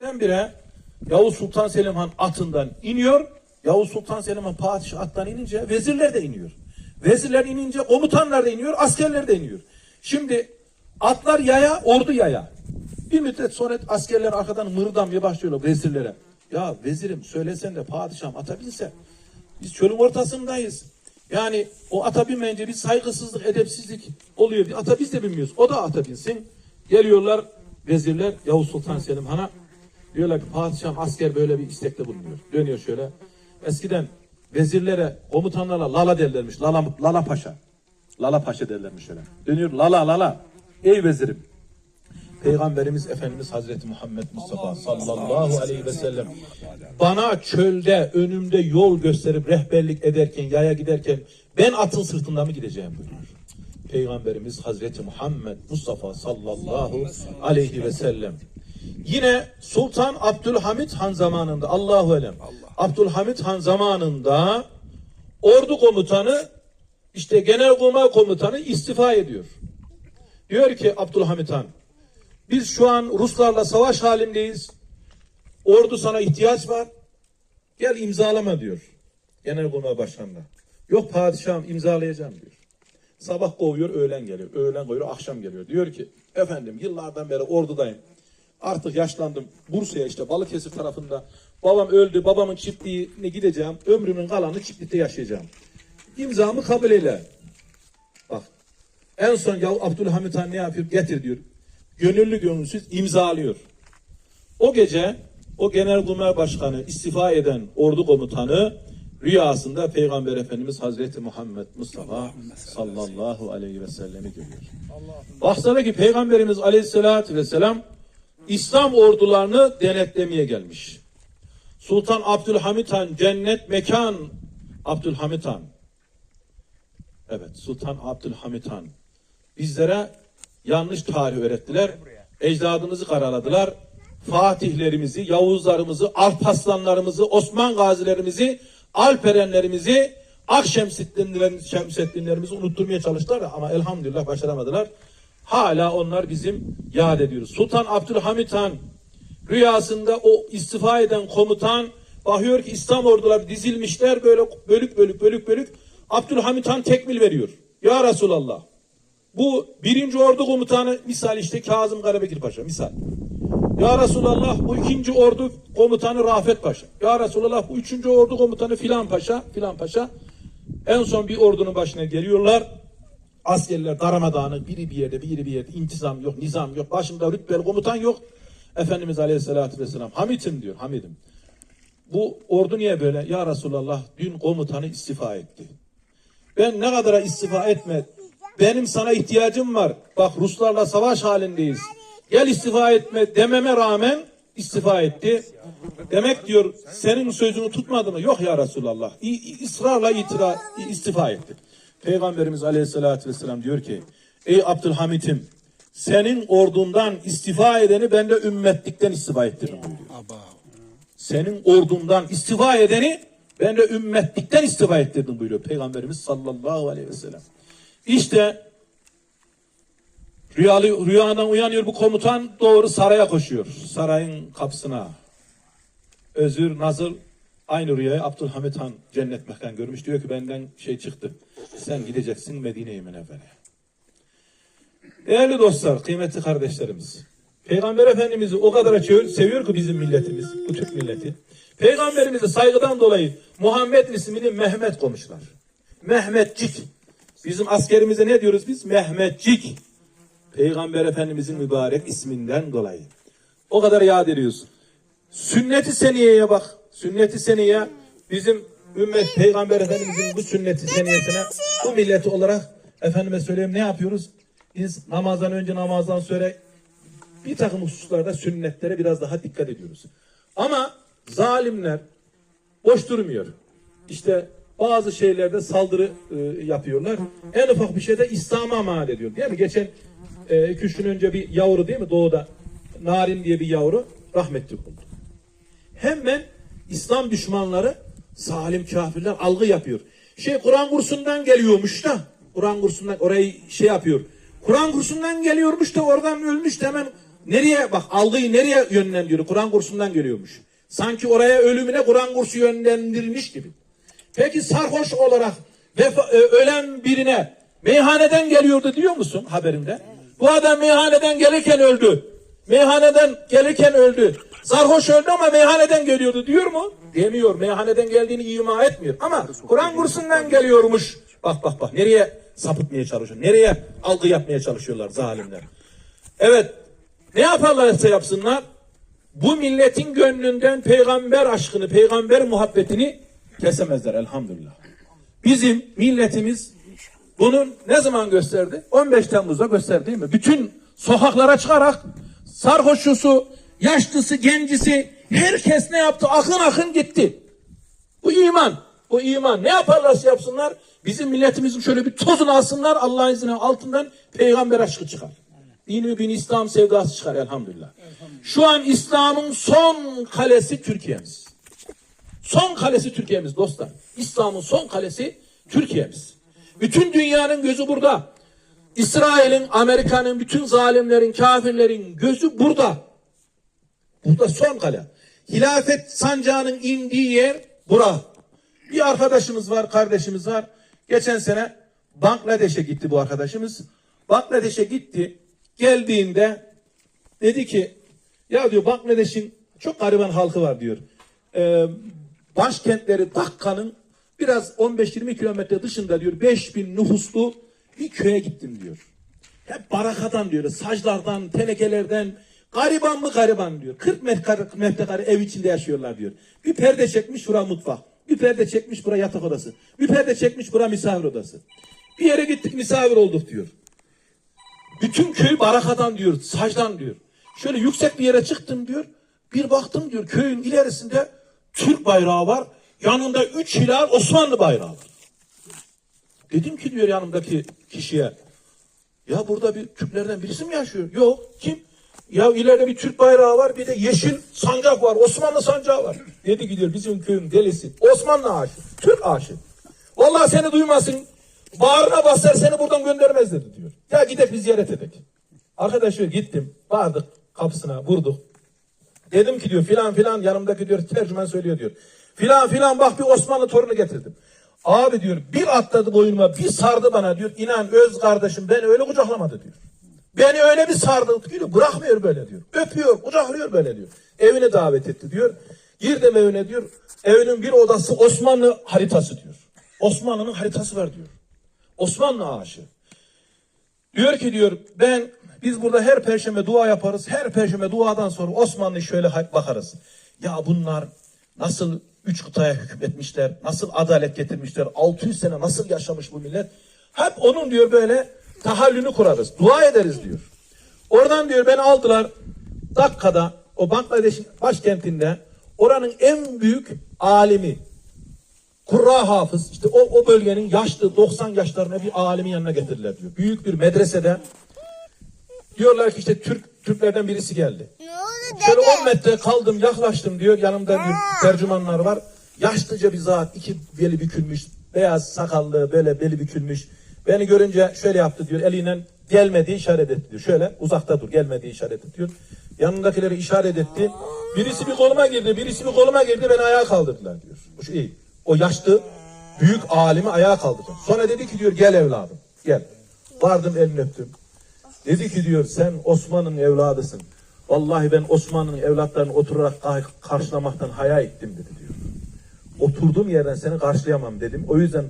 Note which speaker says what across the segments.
Speaker 1: Birdenbire Yavuz Sultan Selim Han atından iniyor. Yavuz Sultan Selim Han padişah attan inince vezirler de iniyor. Vezirler inince komutanlar da iniyor, askerler de iniyor. Şimdi atlar yaya, ordu yaya. Bir müddet sonra askerler arkadan mırıldamaya başlıyorlar vezirlere. Ya vezirim söylesen de padişahım ata binse. Biz çölün ortasındayız. Yani o ata binmeyince bir saygısızlık, edepsizlik oluyor. Ata biz de bilmiyoruz. O da ata binsin. Geliyorlar vezirler Yavuz Sultan Selim Han'a. Diyorlar ki padişahım asker böyle bir istekte bulunuyor. Dönüyor şöyle. Eskiden vezirlere, komutanlara Lala derlermiş. Lala, Lala Paşa. Lala Paşa derlermiş şöyle. Dönüyor Lala Lala. Ey vezirim. Peygamberimiz Efendimiz Hazreti Muhammed Mustafa sallallahu aleyhi ve sellem bana çölde önümde yol gösterip rehberlik ederken yaya giderken ben atın sırtında mı gideceğim buyuruyor. Peygamberimiz Hazreti Muhammed Mustafa sallallahu aleyhi ve sellem. Yine Sultan Abdülhamit Han zamanında Allahu alem. Abdülhamit Han zamanında ordu komutanı işte genelkurmay komutanı istifa ediyor. Diyor ki Abdülhamit Han biz şu an Ruslarla savaş halindeyiz. Ordu sana ihtiyaç var. Gel imzalama diyor. Genelkurmay Başkanı'na. Yok padişahım imzalayacağım diyor. Sabah kovuyor, öğlen geliyor. Öğlen kovuyor, akşam geliyor. Diyor ki efendim yıllardan beri ordudayım. Artık yaşlandım. Bursa'ya işte Balıkesir tarafında. Babam öldü. Babamın çiftliğine gideceğim. Ömrümün kalanını çiftlikte yaşayacağım. İmzamı kabul eyle. Bak. En son ya Abdülhamit Han ne yapıyor? Getir diyor. Gönüllü gönülsüz imzalıyor. O gece o genelkurmay başkanı istifa eden ordu komutanı rüyasında Peygamber Efendimiz Hazreti Muhammed Mustafa sallallahu aleyhi ve sellemi görüyor. Baksana ki Peygamberimiz aleyhissalatü vesselam İslam ordularını denetlemeye gelmiş. Sultan Abdülhamit Han cennet mekan Abdülhamit Han. Evet Sultan Abdülhamit Han. Bizlere yanlış tarih öğrettiler. Ecdadımızı karaladılar. Fatihlerimizi, Yavuzlarımızı, Alparslanlarımızı, Osman gazilerimizi, Alperenlerimizi, Akşemseddinlerimizi Şemseddinlerimizi unutturmaya çalıştılar ama elhamdülillah başaramadılar. Hala onlar bizim yad ediyoruz. Sultan Abdülhamit Han rüyasında o istifa eden komutan bakıyor ki İslam orduları dizilmişler böyle bölük bölük bölük bölük. Abdülhamit Han tekmil veriyor. Ya Resulallah bu birinci ordu komutanı misal işte Kazım Karabekir Paşa misal. Ya Resulallah bu ikinci ordu komutanı Rafet Paşa. Ya Resulallah bu üçüncü ordu komutanı filan paşa filan paşa. En son bir ordunun başına geliyorlar. Askerler darmadağınık biri bir yerde biri bir yerde intizam yok nizam yok başında rütbeli komutan yok. Efendimiz Aleyhisselatü Vesselam Hamit'im diyor Hamit'im. Bu ordu niye böyle? Ya Resulallah dün komutanı istifa etti. Ben ne kadara istifa etme. Benim sana ihtiyacım var. Bak Ruslarla savaş halindeyiz. Gel istifa etme dememe rağmen istifa etti. Demek diyor senin sözünü tutmadı mı? Yok ya Resulallah. İ- ısrarla itira, istifa etti. Peygamberimiz Aleyhisselatü Vesselam diyor ki Ey Abdülhamit'im senin ordundan istifa edeni ben de ümmetlikten istifa ettirdim buyuruyor. Senin ordundan istifa edeni ben de ümmetlikten istifa ettirdim buyuruyor Peygamberimiz sallallahu aleyhi ve sellem. İşte rüyalı, rüyadan uyanıyor bu komutan doğru saraya koşuyor. Sarayın kapısına. Özür, nazır aynı rüyayı Abdülhamit Han cennet mekan görmüş. Diyor ki benden şey çıktı. Sen gideceksin Medine-i Münevvere'ye. Değerli dostlar, kıymetli kardeşlerimiz. Peygamber Efendimiz'i o kadar seviyor ki bizim milletimiz, bu Türk milleti. Peygamberimize saygıdan dolayı Muhammed ismini Mehmet koymuşlar. Mehmetcik. Bizim askerimize ne diyoruz biz? Mehmetcik. Peygamber Efendimizin mübarek isminden dolayı. O kadar yad ediyoruz. Sünnet-i seniyeye bak. Sünnet-i seniye bizim ümmet Peygamber Efendimizin bu sünnet-i seniyesine bu milleti olarak efendime söyleyeyim ne yapıyoruz? Biz namazdan önce namazdan sonra bir takım hususlarda sünnetlere biraz daha dikkat ediyoruz. Ama zalimler boş durmuyor. İşte bazı şeylerde saldırı e, yapıyorlar. En ufak bir şeyde İslam'a mal ediyor. Değil mi? Geçen e, iki üç gün önce bir yavru değil mi doğuda Narin diye bir yavru rahmetli oldu. Hemen İslam düşmanları zalim kafirler algı yapıyor. Şey Kur'an kursundan geliyormuş da Kur'an kursundan orayı şey yapıyor. Kur'an kursundan geliyormuş da oradan ölmüş de hemen nereye bak algıyı nereye yönlendiriyor? Kur'an kursundan geliyormuş. Sanki oraya ölümüne Kur'an kursu yönlendirilmiş gibi. Peki sarhoş olarak vefa- e, ölen birine meyhaneden geliyordu diyor musun haberinde? Bu adam meyhaneden gelirken öldü. Meyhaneden gelirken öldü. Sarhoş öldü ama meyhaneden geliyordu diyor mu? Demiyor. Meyhaneden geldiğini ima etmiyor. Ama Kur'an kursundan geliyormuş. Bak bak bak nereye sapıtmaya çalışıyor? Nereye algı yapmaya çalışıyorlar zalimler? Evet. Ne yaparlarsa yapsınlar bu milletin gönlünden peygamber aşkını, peygamber muhabbetini kesemezler elhamdülillah. Bizim milletimiz bunu ne zaman gösterdi? 15 Temmuz'da gösterdi değil mi? Bütün sokaklara çıkarak sarhoşusu, yaşlısı, gencisi herkes ne yaptı? Akın akın gitti. Bu iman. Bu iman. Ne yaparlarsa yapsınlar bizim milletimizin şöyle bir tozunu alsınlar Allah'ın izniyle altından peygamber aşkı çıkar. Dini bin İslam sevdası çıkar elhamdülillah. Şu an İslam'ın son kalesi Türkiye'miz. Son kalesi Türkiye'miz dostlar. İslam'ın son kalesi Türkiye'miz. Bütün dünyanın gözü burada. İsrail'in, Amerika'nın, bütün zalimlerin, kafirlerin gözü burada. Burada son kale. Hilafet sancağının indiği yer bura. Bir arkadaşımız var, kardeşimiz var. Geçen sene Bangladeş'e gitti bu arkadaşımız. Bangladeş'e gitti. Geldiğinde dedi ki ya diyor Bangladeş'in çok gariban halkı var diyor. Ee, başkentleri Dakka'nın biraz 15-20 kilometre dışında diyor 5000 nüfuslu bir köye gittim diyor. Hep barakadan diyor, saclardan, tenekelerden, gariban mı gariban diyor. 40 metrekare, ev içinde yaşıyorlar diyor. Bir perde çekmiş bura mutfak, bir perde çekmiş bura yatak odası, bir perde çekmiş bura misafir odası. Bir yere gittik misafir olduk diyor. Bütün köy barakadan diyor, sacdan diyor. Şöyle yüksek bir yere çıktım diyor. Bir baktım diyor köyün ilerisinde Türk bayrağı var. Yanında üç hilal Osmanlı bayrağı var. Dedim ki diyor yanımdaki kişiye. Ya burada bir Türklerden birisi mi yaşıyor? Yok. Kim? Ya ileride bir Türk bayrağı var bir de yeşil sancak var. Osmanlı sancağı var. Dedi ki diyor bizim köyün delisi. Osmanlı aşığı. Türk aşığı. Vallahi seni duymasın. Bağrına basar seni buradan göndermez dedi diyor. Ya gidip bir ziyaret edek. Arkadaş diyor gittim. Vardık kapısına vurduk. Dedim ki diyor filan filan yanımdaki diyor tercüman söylüyor diyor. Filan filan bak bir Osmanlı torunu getirdim. Abi diyor bir atladı boynuma bir sardı bana diyor. İnan öz kardeşim beni öyle kucaklamadı diyor. Beni öyle bir sardı diyor. Bırakmıyor böyle diyor. Öpüyor kucaklıyor böyle diyor. Evine davet etti diyor. Girdim evine diyor. Evinin bir odası Osmanlı haritası diyor. Osmanlı'nın haritası var diyor. Osmanlı aşığı. Diyor ki diyor ben biz burada her perşembe dua yaparız. Her perşembe duadan sonra Osmanlı şöyle bakarız. Ya bunlar nasıl üç kıtaya hükmetmişler, nasıl adalet getirmişler, 600 sene nasıl yaşamış bu millet. Hep onun diyor böyle tahallünü kurarız, dua ederiz diyor. Oradan diyor beni aldılar Dakka'da, o Bangladeş'in başkentinde oranın en büyük alimi, Kurra hafız işte o, o bölgenin yaşlı 90 yaşlarına bir alimin yanına getirdiler diyor. Büyük bir medresede diyorlar ki işte Türk Türklerden birisi geldi. Şöyle
Speaker 2: dede?
Speaker 1: 10 metre kaldım yaklaştım diyor. Yanımda bir tercümanlar var. Yaşlıca bir zat iki beli bükülmüş. Beyaz sakallı böyle beli bükülmüş. Beni görünce şöyle yaptı diyor. Eliyle gelmediği işaret etti diyor. Şöyle uzakta dur gelmediği işaret et diyor. Yanındakileri işaret etti. Birisi bir koluma girdi. Birisi bir koluma girdi. Beni ayağa kaldırdılar diyor. O şey, o yaşlı büyük alimi ayağa kaldırdı. Sonra dedi ki diyor gel evladım gel. Vardım elini öptüm. Dedi ki diyor sen Osman'ın evladısın. Vallahi ben Osman'ın evlatlarını oturarak ka- karşılamaktan haya ettim dedi diyor. Oturduğum yerden seni karşılayamam dedim. O yüzden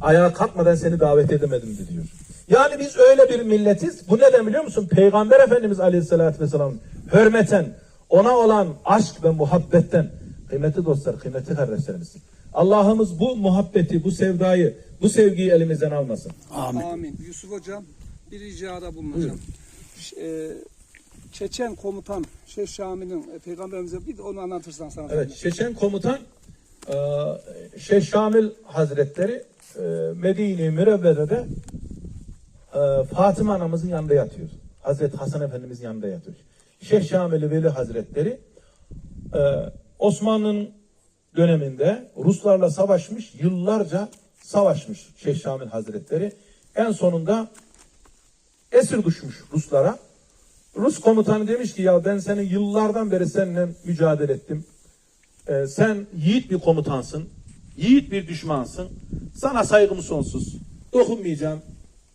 Speaker 1: ayağa kalkmadan seni davet edemedim dedi diyor. Yani biz öyle bir milletiz. Bu neden biliyor musun? Peygamber Efendimiz Aleyhisselatü Vesselam hürmeten, ona olan aşk ve muhabbetten kıymetli dostlar, kıymetli kardeşlerimiz. Allah'ımız bu muhabbeti, bu sevdayı, bu sevgiyi elimizden almasın.
Speaker 3: Amin. Yusuf Hocam bir ricada bulunacağım. Ş- e, Çeçen komutan Şeyh Şami'nin e, peygamberimize bir de onu anlatırsan sana.
Speaker 1: Evet, Çeçen komutan e, Şeyh Şamil Hazretleri Medine-i Mürevvere'de e, Fatıma anamızın yanında yatıyor. Hazreti Hasan Efendimizin yanında yatıyor. Şeyh Şamil Veli Hazretleri e, Osmanlı'nın döneminde Ruslarla savaşmış, yıllarca savaşmış Şeyh Şamil Hazretleri. En sonunda esir düşmüş Ruslara. Rus komutanı demiş ki ya ben senin yıllardan beri seninle mücadele ettim. Ee, sen yiğit bir komutansın. Yiğit bir düşmansın. Sana saygım sonsuz. Dokunmayacağım.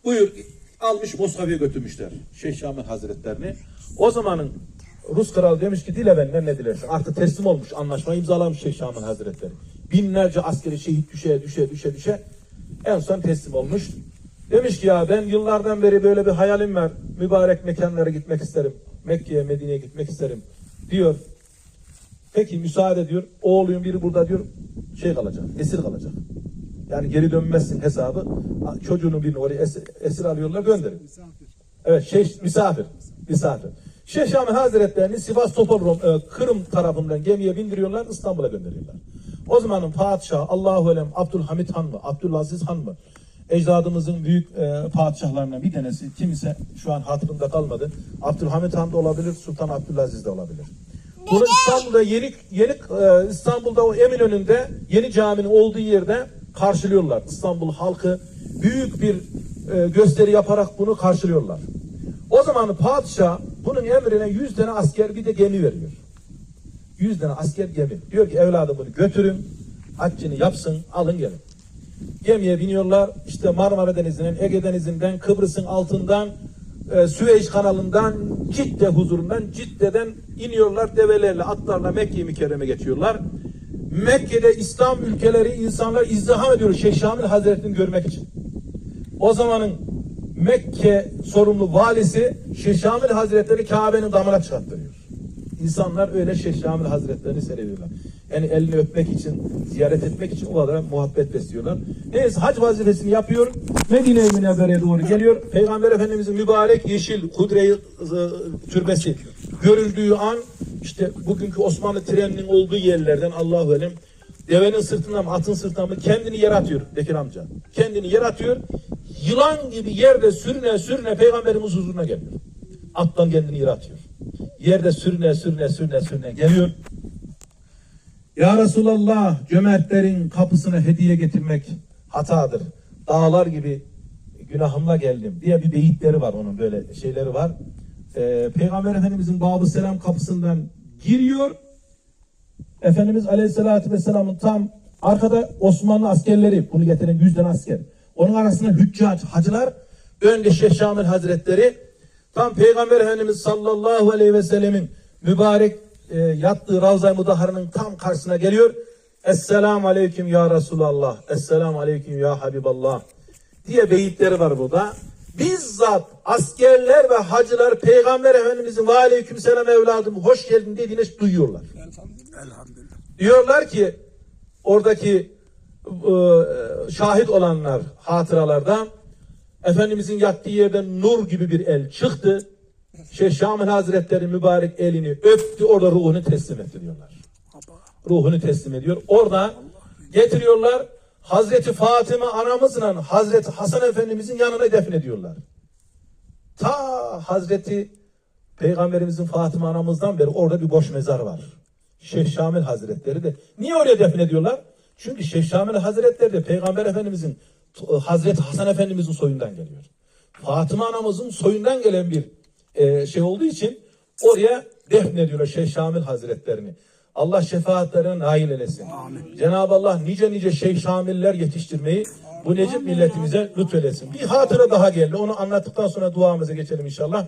Speaker 1: Buyur almış Moskova'ya götürmüşler. Şeyh Şamil Hazretlerini. O zamanın Rus kralı demiş ki dile benden ne dilersin. Artık teslim olmuş. Anlaşma imzalamış Şeyh Şamil Hazretleri. Binlerce askeri şehit düşe düşe düşe düşe en son teslim olmuş. Demiş ki ya ben yıllardan beri böyle bir hayalim var. Mübarek mekanlara gitmek isterim. Mekke'ye, Medine'ye gitmek isterim. Diyor. Peki müsaade diyor. Oğluyum biri burada diyor. Şey kalacak. Esir kalacak. Yani geri dönmezsin hesabı. Çocuğunun birini oraya esir, esir alıyorlar gönderin. Evet şey misafir. Misafir. Şeyh Hazretlerini Sivas Topal e, Kırım tarafından gemiye bindiriyorlar İstanbul'a gönderiyorlar. O zamanın padişahı Allahu Alem Abdülhamit Han mı? Abdülaziz Han mı? Ecdadımızın büyük e, padişahlarından bir tanesi kimse şu an hatırımda kalmadı. Abdülhamit Han da olabilir, Sultan Abdülaziz de olabilir. Bunu İstanbul'da yeni yeni e, İstanbul'da o Eminönü'nde yeni caminin olduğu yerde karşılıyorlar. İstanbul halkı büyük bir e, gösteri yaparak bunu karşılıyorlar. O zaman padişah bunun emrine 100 tane asker bir de gemi veriyor. 100 tane asker gemi. Diyor ki evladım bunu götürün, haccını yapsın, alın gelin. Gemiye biniyorlar. İşte Marmara Denizi'nin, Ege Denizi'nden, Kıbrıs'ın altından, e, Süveyş kanalından, Cidde huzurundan, Cidde'den iniyorlar develerle, atlarla Mekke'yi mükerreme geçiyorlar. Mekke'de İslam ülkeleri insanlar izdiham ediyor Şeyh Şamil Hazretleri'ni görmek için. O zamanın Mekke sorumlu valisi Şeyh Şamil Hazretleri Kabe'nin damına çıkarttırıyor. İnsanlar öyle Şeyh Şamil Hazretlerini seyrediyorlar. Yani elini öpmek için, ziyaret etmek için o kadar muhabbet besliyorlar. Neyse hac vazifesini yapıyor. Medine-i Münevvere'ye doğru geliyor. Peygamber Efendimizin mübarek yeşil kudre-i ı, türbesi görüldüğü an işte bugünkü Osmanlı treninin olduğu yerlerden Allahu Alem devenin sırtından mı atın sırtından mı kendini yere atıyor Bekir amca. Kendini yere atıyor. Yılan gibi yerde sürüne sürüne peygamberimiz huzuruna geliyor. Attan kendini yere atıyor. Yerde sürüne sürüne sürüne sürüne geliyor. Ya Resulallah cömertlerin kapısına hediye getirmek hatadır. Dağlar gibi günahımla geldim diye bir beyitleri var onun böyle şeyleri var. Ee, Peygamber Efendimizin babı selam kapısından giriyor. Efendimiz Aleyhisselatü Vesselam'ın tam arkada Osmanlı askerleri bunu getiren yüzden asker. Onun arasında hüccac, hacılar önde Şeyh Şamil Hazretleri tam Peygamber Efendimiz sallallahu aleyhi ve sellemin mübarek e, yattığı Ravza-i Mudahara'nın tam karşısına geliyor. Esselamu aleyküm ya Resulallah. Esselamu aleyküm ya Habiballah. Diye beyitleri var burada. Bizzat askerler ve hacılar Peygamber Efendimizin ve aleyküm selam evladım hoş geldin dediğini duyuyorlar.
Speaker 3: Elhamdülillah.
Speaker 1: Diyorlar ki oradaki e, şahit olanlar hatıralarda Efendimizin yattığı yerden nur gibi bir el çıktı. Şeyh Şamil Hazretleri mübarek elini öptü orada ruhunu teslim etti diyorlar. Ruhunu teslim ediyor. Orada getiriyorlar Hazreti Fatıma anamızla Hazreti Hasan Efendimizin yanına defnediyorlar. Ta Hazreti Peygamberimizin Fatıma anamızdan beri orada bir boş mezar var. Şeyh Şamil Hazretleri de. Niye oraya defnediyorlar? Çünkü Şeyh Şamil Hazretleri de Peygamber Efendimizin Hazreti Hasan Efendimizin soyundan geliyor. Fatıma anamızın soyundan gelen bir e, şey olduğu için oraya defnediyorlar Şeyh Şamil Hazretlerini. Allah şefaatlerine nail eylesin. Cenab-ı Allah nice nice Şeyh Şamiller yetiştirmeyi bu Necip milletimize lütfelesin. Bir hatıra daha geldi. Onu anlattıktan sonra duamıza geçelim inşallah.